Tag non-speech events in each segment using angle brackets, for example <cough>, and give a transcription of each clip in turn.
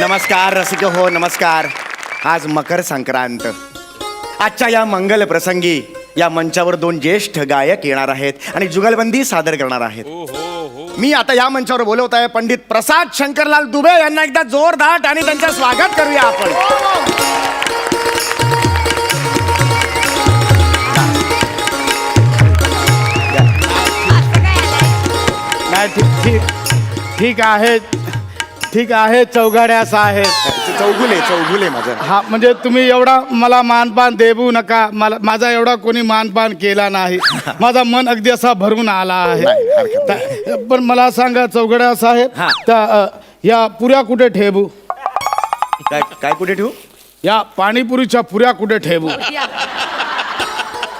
नमस्कार रसिक हो नमस्कार. आज मकर संक्रांत. आजच्या या मंगल प्रसंगी या मंचावर दोन ज्येष्ठ गायक येणार आहेत आणि जुगलबंदी सादर करणार आहेत. मी आता या मंचावर बोलवत आहे पंडित प्रसाद शंकरलाल दुबे यांना एकदा जोरदार आणि त्यांचं स्वागत करूया आपण. नाही ठीक ठीक ठीक आहे. ठीक आहे चौघड्या साहेब. चौगुले चौगुले माझं. हा म्हणजे तुम्ही एवढा मला मानपान देऊ नका. मला माझा एवढा कोणी मानपान केला नाही. <laughs> माझा मन अगदी असा भरून आला नाही, आहे हरकत त- पण मला सांगा चौघड्या साहेब हा. त्या अ, या पुऱ्या कुठे ठेवू? काय काय कुठे ठेवू? या पाणीपुरीच्या पुऱ्या कुठे ठेवू?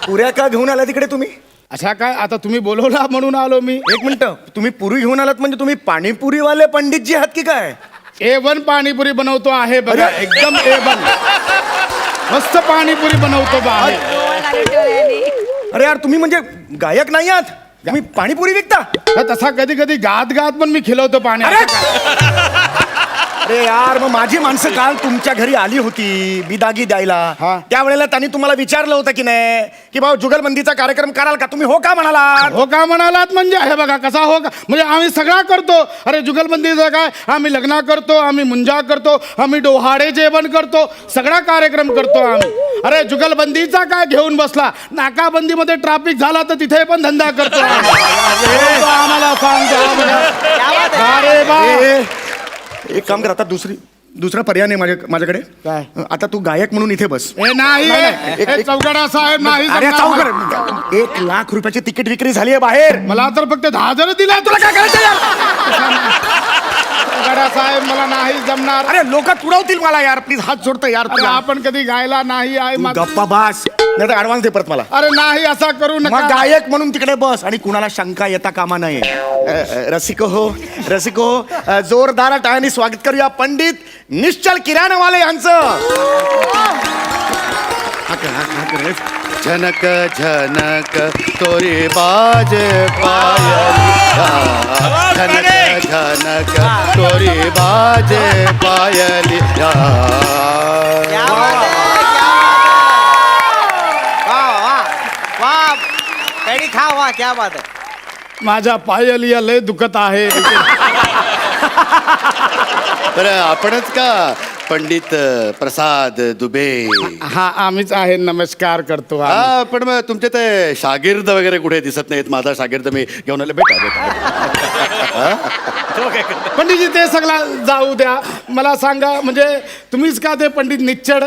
पुऱ्या का घेऊन आला तिकडे तुम्ही? अशा काय? आता तुम्ही बोलवला म्हणून आलो मी. एक मिनिट. तुम्ही पुरी घेऊन आलात म्हणजे तुम्ही पाणीपुरीवाले पंडितजी आहात की काय? ए वन पाणीपुरी बनवतो आहे बघा. एकदम ए वन मस्त पाणीपुरी बनवतो बा आहे. अरे. यार तुम्ही म्हणजे गायक नाही आहात? तुम्ही पाणीपुरी विकता? हा, तसा कधी कधी गात गात पण मी खिलवतो पाणी अरे. अरे यार मग माझी माणसं काल तुमच्या घरी आली होती बिदागी द्यायला. हा. त्यावेळेला त्यांनी तुम्हाला विचारलं होतं की नाही की भाऊ जुगलबंदीचा कार्यक्रम कराल का? तुम्ही हो का म्हणाला हो का म्हणालात म्हणजे? हे बघा कसा हो का? म्हणजे आम्ही सगळा करतो. अरे जुगलबंदीचं काय आम्ही लग्न करतो आम्ही मुंजा करतो आम्ही डोहाडे जेवण करतो सगळा कार्यक्रम करतो आम्ही. अरे जुगलबंदीचा काय घेऊन बसला? नाकाबंदीमध्ये ट्रॅफिक झाला तर तिथे पण धंदा करतो <laughs> आम्हाला सांगतो बघा. अरे बा? एक काम कर आता दुसरी दुसरा पर्याय नाही माझ्या माझ्याकडे काय? आता तू गायक म्हणून इथे बस हे नाही हे- साहेब नाही अरे जमणार. चौकर एक लाख रुपयाची तिकीट विक्री झाली आहे बाहेर मला तर फक्त दहा हजार दिला तुला काय करायचं यार? साहेब मला नाही जमणार अरे लोक तुडवतील मला यार प्लीज हात जोडतो यार अरे तुला. आपण कधी गायला नाही आहे तू गप्पा बास नाही तर ऍडव्हान्स दे परत मला. अरे नाही असा करू मग नका गायक म्हणून तिकडे बस आणि कुणाला शंका येता कामा नये. अ, रसिको हो रसिको हो. अ, जोरदार टाळ्यांनी स्वागत करूया पंडित निश्चल किराणवाले यांचं. झनक झनक तोरी बाज पायलिया झनक झनक तोरी बाज पायलिया वाह क्या बात है. माझ्या पायलिया लय दुखत आहे. बरं आपणच का पंडित प्रसाद दुबे? हा आम्हीच आहे नमस्कार करतो आम्ही. हा पण मग तुमचे ते शागिर्द वगैरे कुठे दिसत नाहीत? माझा शागिर्द मी घेऊन आले. बेटा बेटा पंडितजी ते सगळं जाऊ द्या. मला सांगा म्हणजे तुम्हीच का ते पंडित निच्चड?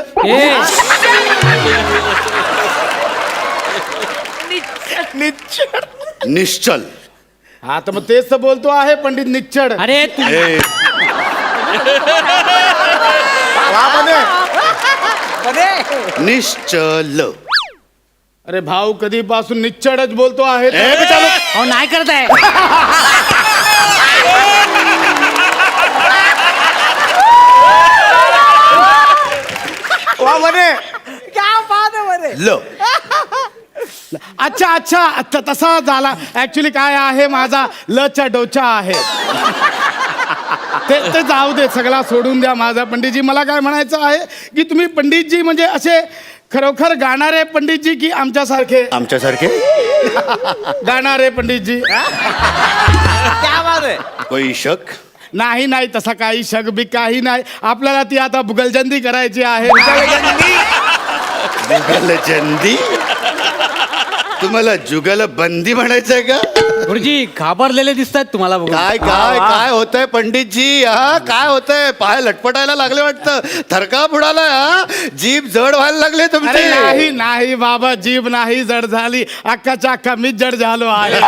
निश्चल. हा तर मग तेच तर बोलतो आहे पंडित निच्चड. अरे तू ए, वा बने. बने. निश्चल. अरे भाऊ कधीपासून निच्चडच बोलतो आहे ए बेटा अहो नाही करताय वा बने. क्या बात है बने. ल. अच्छा अच्छा अच्छा तसा झाला. ऍक्च्युली काय आहे माझा? लचा डोचा आहे. ते ते जाऊ दे सगळा सोडून द्या माझा. पंडितजी मला काय म्हणायचं आहे की तुम्ही पंडितजी म्हणजे असे खरोखर गाणारे पंडितजी की आमच्यासारखे? आमच्यासारखे? गाणारे पंडितजी. क्या बात है कोई शक? नाही नाही तसा काही शक बी काही नाही. आपल्याला ती आता भुगलजंदी करायची आहे. जुगलजंदी तुम्हाला जुगल बंदी म्हणायचंय का? गुरुजी घाबरलेले दिसत आहेत तुम्हाला बघून. काय काय काय होतंय पंडितजी? हा काय होतंय? पाय लटपटायला लागले वाटतं. थरका फुडाला हा? जीभ जड व्हायला लागले अरे तुमचे नाही नाही बाबा जीभ नाही जड झाली. अख्खाच्या अख्खा मीच जड झालो आहे.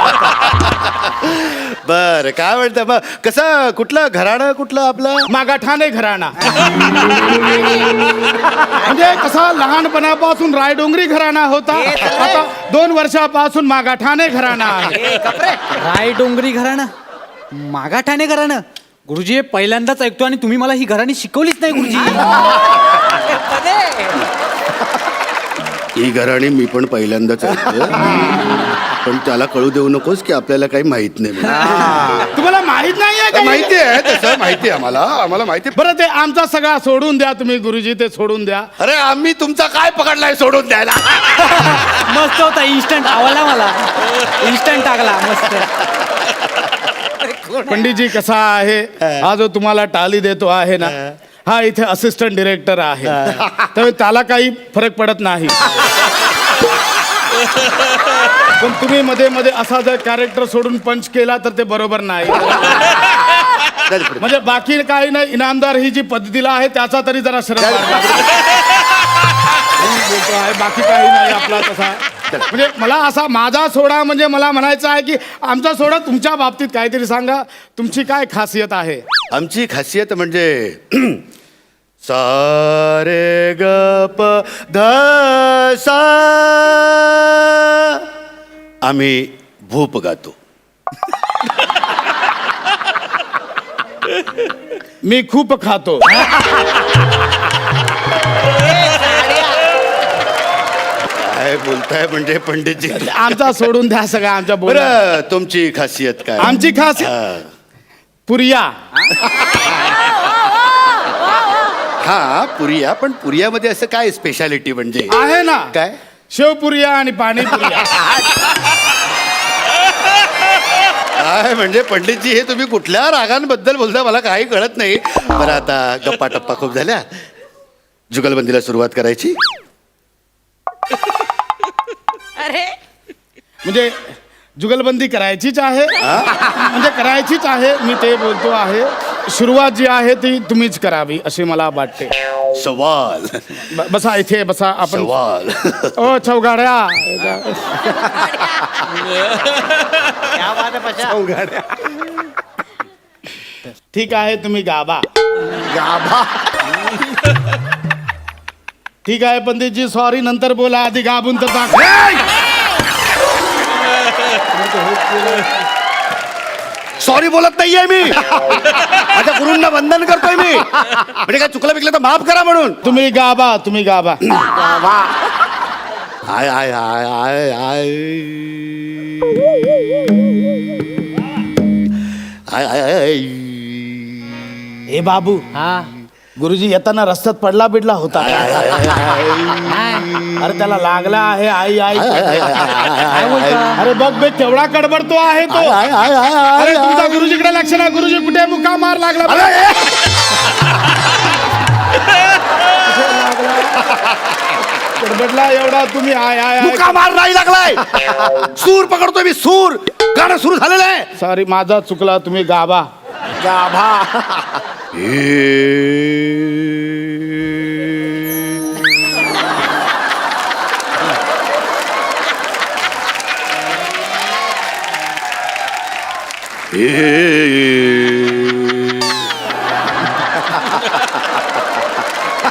बर काय म्हणतं? मग कसं कुठलं? घराणं कुठलं आपलं? मागाठाणे घराणा. म्हणजे कसा लहानपणापासून रायडोंगरी घराणा होता. आता दोन वर्षापासून मागाठाणे घराणा आहे. ए कपरे. राय डोंगरी घराणं. मागा ठाणे घराणं. गुरुजी हे पहिल्यांदाच ऐकतो आणि तुम्ही मला ही घराणी शिकवलीच नाही गुरुजी. ही घराणी मी पण पहिल्यांदाच ऐकतोय पण त्याला कळू देऊ नकोस की आपल्याला काही माहीत नाही. म्हणून. तुम्हाला माहीत ते- माहिती आहे तसं माहिती आहे आम्हाला. आम्हाला माहिती बरं ते आमचा सगळा सोडून द्या तुम्ही गुरुजी ते सोडून द्या. अरे आम्ही तुमचा काय पकडलाय सोडून द्यायला? <laughs> मस्त होता इन्स्टंट आवडला मला. इन्स्टंट टाकला मस्त. पंडितजी कसा आहे? हा. जो तुम्हाला टाली देतो आहे ना हा. इथे असिस्टंट डिरेक्टर आहे. त्यामुळे त्याला काही फरक पडत नाही. पण तुम्ही मध्ये मध्ये असा जर कॅरेक्टर सोडून पंच केला तर ते बरोबर नाही. म्हणजे बाकी काही नाही इनामदार ही जी पद्धतीला आहे त्याचा तरी जरा श्रम. मी बोलतो आहे बाकी काही नाही आपला तसा. म्हणजे मला असा माझा सोडा म्हणजे मला म्हणायचं आहे की आमचा सोडा तुमच्या बाबतीत काहीतरी सांगा. तुमची काय खासियत आहे? आमची खासियत म्हणजे <clears throat> सारे ग प ध सा आम्ही भूप गातो. <laughs> मी खूप खातो. काय बोलताय म्हणजे पंडितजी? आमचा सोडून द्या सगळं आमच्या बोल. बरं तुमची खासियत काय? आमची खासियत? हा. पुरिया. हा पुरिया पण पुरियामध्ये असं काय स्पेशालिटी म्हणजे? आहे ना. काय? शेवपुरिया आणि पाणीपुरिया. <laughs> काय म्हणजे पंडितजी हे तुम्ही कुठल्या रागांबद्दल बोलता? मला काही कळत नाही. बरं आता गप्पा टप्पा खूप झाल्या. जुगलबंदीला सुरुवात करायची. अरे. म्हणजे जुगलबंदी करायचीच आहे. म्हणजे करायचीच आहे. मी ते बोलतो आहे. सुरुवात जी आहे ती तुम्हीच करावी अशी मला वाटते. सवाल ब- बसा इथे बसा आपण सवाल ओ चौगाड्या क्या बात है पशा ठीक आहे तुम्ही गाबा. गाभा ठीक आहे पंडितजी सॉरी नंतर बोला आधी गाबून तर दाखव. सॉरी बोलत नाहीये मी. <laughs> माझ्या गुरूंना वंदन मी म्हणजे काय चुकलं बिकलं तर माफ करा म्हणून तुम्ही गाबा तुम्ही गाबा आय आय आय आय आय आय आय आय हे बाबू हा गुरुजी येताना रस्त्यात पडला बिडला होता अरे त्याला लागला आहे आई आई अरे बघ बे केवढा कडबडतो आहे तो अरे तुमचा गुरुजीकडे लक्ष नाही गुरुजी कुठे मुका मार लागला एवढा तुम्ही आय आय आय. मुका मार नाही लागलाय. सूर पकडतोय मी सूर. गाणं सुरू झालेलं आहे. सॉरी माझा चुकला तुम्ही गाबा. गाभा.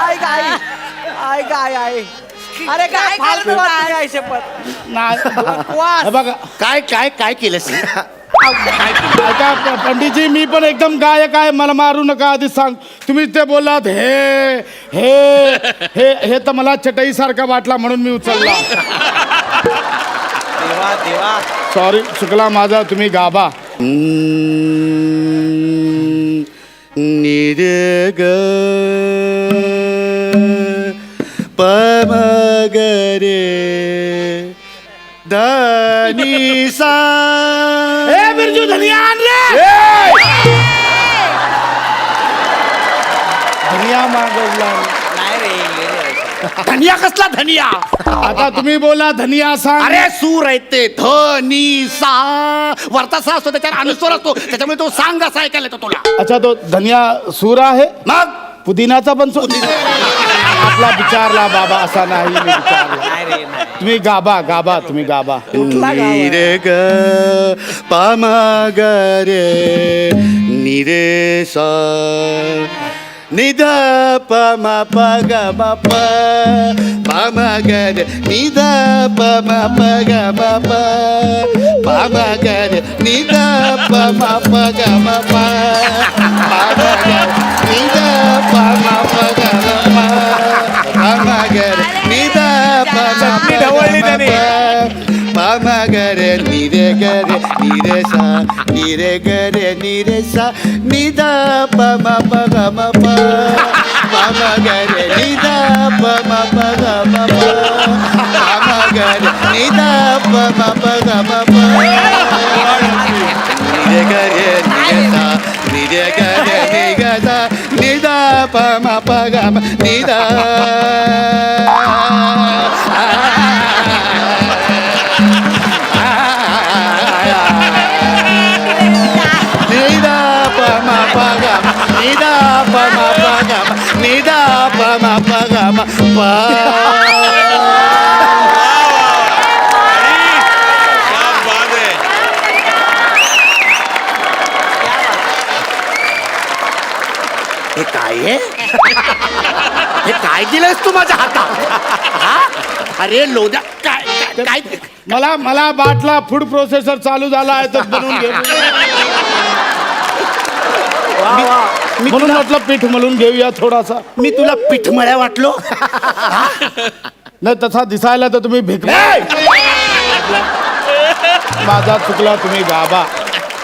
आई काय आई काय आई. अरे काय फालतू बात नाही आई शपथ नाही वास. हे बघा काय काय काय प- पंडितजी मी पण एकदम गायक आहे. मला मारू नका आधी सांग. तुम्ही ते बोललात हे हे हे हे तर मला चटई सारखा वाटला म्हणून मी उचलला. देवा देवा. सॉरी चुकला माझा तुम्ही गाबा. निर ग पम ग रे धनी सा। ए बिरजू धनिया आण रे! धनिया मागवला. धनिया कसला धनिया? आता तुम्ही बोला धनिया सांग. अरे सूर आहेत ते. ध नी सा वरता सा असतो त्याच्यावर अनुस्वर असतो. त्याच्यामुळे तो सांग असा ऐकायला येतो तुला. अच्छा तो धनिया सूर आहे? मग? पुदिनाचा पण सूर? आपला विचारला बाबा असा नाही मी विचारला. तुम्ही गाबा गाबा तुम्ही गाबा. निरे ग पाम ग रे सा. ग म प प म ग रे निध நித பம பக பப்ப பமகர் நித பம பக பப்ப பமகர் நித பம பக பப்ப பமகர் நித பம பக பப்ப பமகர் நித பம பக பப்ப பமகரே நிரகரே நிரசா நிரகரே நிரசா நிதா பம பகம பமகரே நிதா பம பகம பமகரே நிதா பம பகம நிரகரே நிரசா நிரகரே நிகதா நிதா பம பகம நிதா. हे काय आहे हे काय दिलंयस तू माझ्या हातात? हा? अरे लोद्या काय काय- काय? मला मला बाटला फूड प्रोसेसर चालू झाला आहे तर बनवून घे. म्हणून म्हटलं पीठ मळून घेऊया थोडासा. मी तुला पिठमळ्या वाटलो? नाही तसा दिसायला तर तुम्ही भिक माझा चुकला तुम्ही गाबा.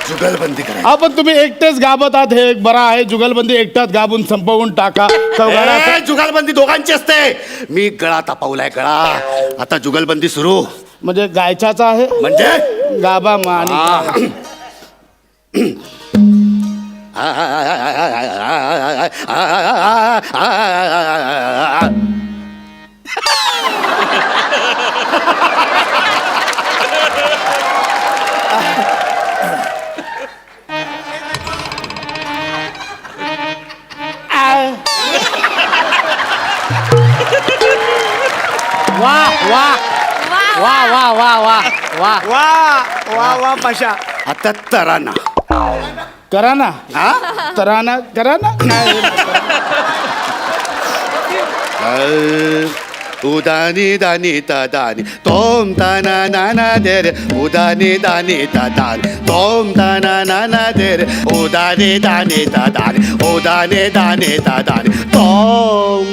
जुगलबंदी करा आपण तुम्ही एकटेच गाबत आहात हे एक बरा आहे. जुगलबंदी एकटाच गाबून संपवून टाका. चौघाला ए, जुगलबंदी दोघांची असते. मी गळा तापवलाय गळा. आता जुगलबंदी सुरू. म्हणजे गायच्याचा आहे? म्हणजे? गाबा मानी वा वा वा वा वा वा. वा वा वा वा पशा. आता तराना. करा ना हा? तराना करा ना काय उदानी दानी ता दानी तोम ताना नाना दे रे. उदानी दानी ता दानी तोम ताना नाना दे रे. उदानी दानी ता दानी उदानी दानी ता दानी तोम.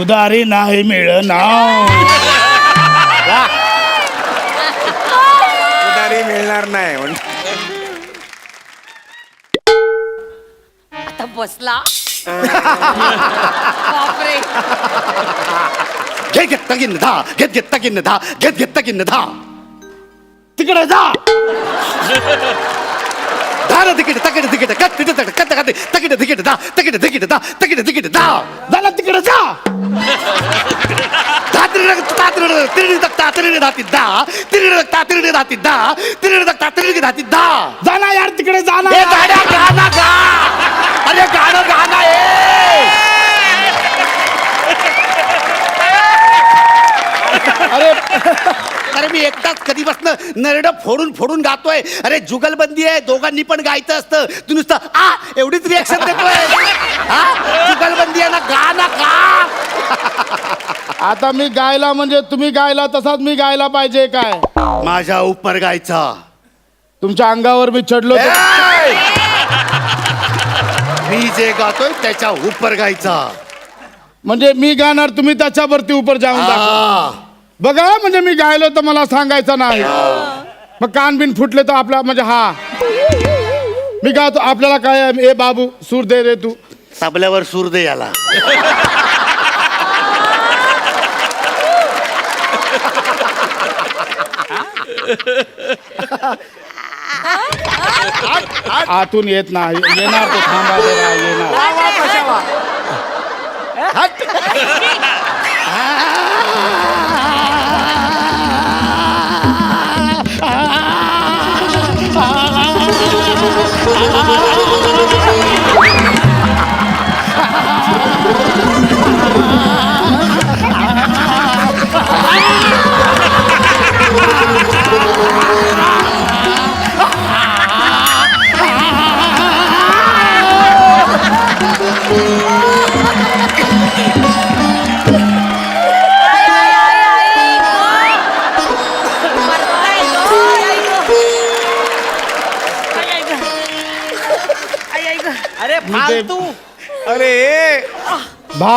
उदारी नाही मिळना बसला. <laughs> बापरे. घेत घेत तगिन धा घेत घेत तगिन धा घेत घेत तगिन धा. तिकडे जा. धार तिकीट तकिट तिकीट कत तिकीट कत कत तकिट तिकीट धा तकिट तिकीट धा तकिट तिकीट धा. झालं तिकडे जा. धा तिरीड ता तिरीड तिरीड ता तिरीड धाती धा. तिरीड ता तिरीड धाती धा. तिरीड ता तिरीड धाती धा. जा ना यार तिकडे जा ना. ए गाड्या गाणं गा अरे गाणं गाणं अरे अरे मी एकटाच कधीपासून नरड फोडून फोडून गातोय. अरे जुगलबंदी आहे दोघांनी पण गायचं असतं. तू नुसतं आ एवढीच रिॲक्शन देतोय. हा जुगलबंदी आहे ना गा ना गा. आता मी गायला म्हणजे तुम्ही गायला तसाच मी गायला पाहिजे काय? माझ्या उपर गायचा. तुमच्या अंगावर मी चढलो तर-! मी जे गातोय त्याच्या उपर गायचा. म्हणजे मी गाणार तुम्ही त्याच्यावरती उपर जाऊन दाखवा. बघा म्हणजे मी गायलो तर मला सांगायचं नाही. मग कान बिन फुटले तर आपला म्हणजे हा. मी गातो आपल्याला काय आहे? ए बाबू सूर दे रे तू. तबल्यावर सूर दे याला. आतून येत नाही. येणार तो थांबा जरा, येणार. वा वा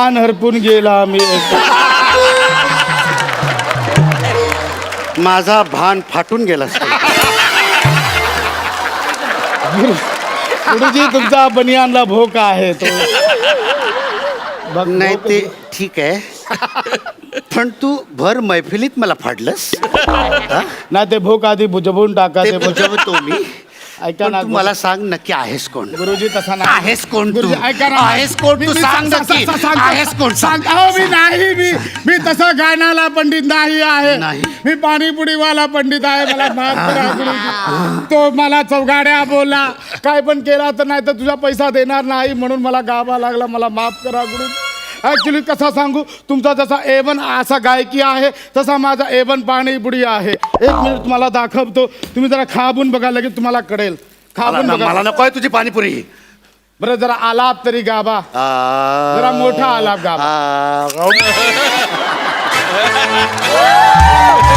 भान हरपून गेला मी. माझा भान फाटून गेला गुरुजी तुमचा बनियानला भोक आहे तो. बघ, नाही ते ठीक आहे. पण तू भर मैफिलीत मला फाडलंस. नाही ते भोक आधी बुजवून टाका ते ते बुजवतो मी. ऐका ना तू मला सांग नक्की आहेस कोण? गुरुजी तसा नाही. आहेस कोण तू? गुरुजी, ऐका ना. आहेस कोण? मी- तू मी सांग सा- नक्की. सा- सांगतो. आहेस कोण? सांग अहो मी नाही मी मी तसा गाण्याला पंडित नाही आहे. नाही. मी पाणीपुरीवाला पंडित आहे. मला माफ करा गुरुजी. तो मला चौगाड्या बोलला. काय पण केला तर नाही तर तुझा पैसा देणार नाही म्हणून मला गावा लागला. मला माफ करा गुरुजी. ॲक्च्युली कसा सांगू? तुमचा जसा एवन असा गायकी आहे तसा माझा एवन पाणी बुडी आहे. एक मिनिट तुम्हाला दाखवतो. तुम्ही जरा खाबून बघा लगेच तुम्हाला कळेल. खाबून मला- बघा. नको आहे तुझी पाणीपुरी. बरं जरा आलाप तरी गाबा. जरा मोठा आलाप गाबा. <laughs>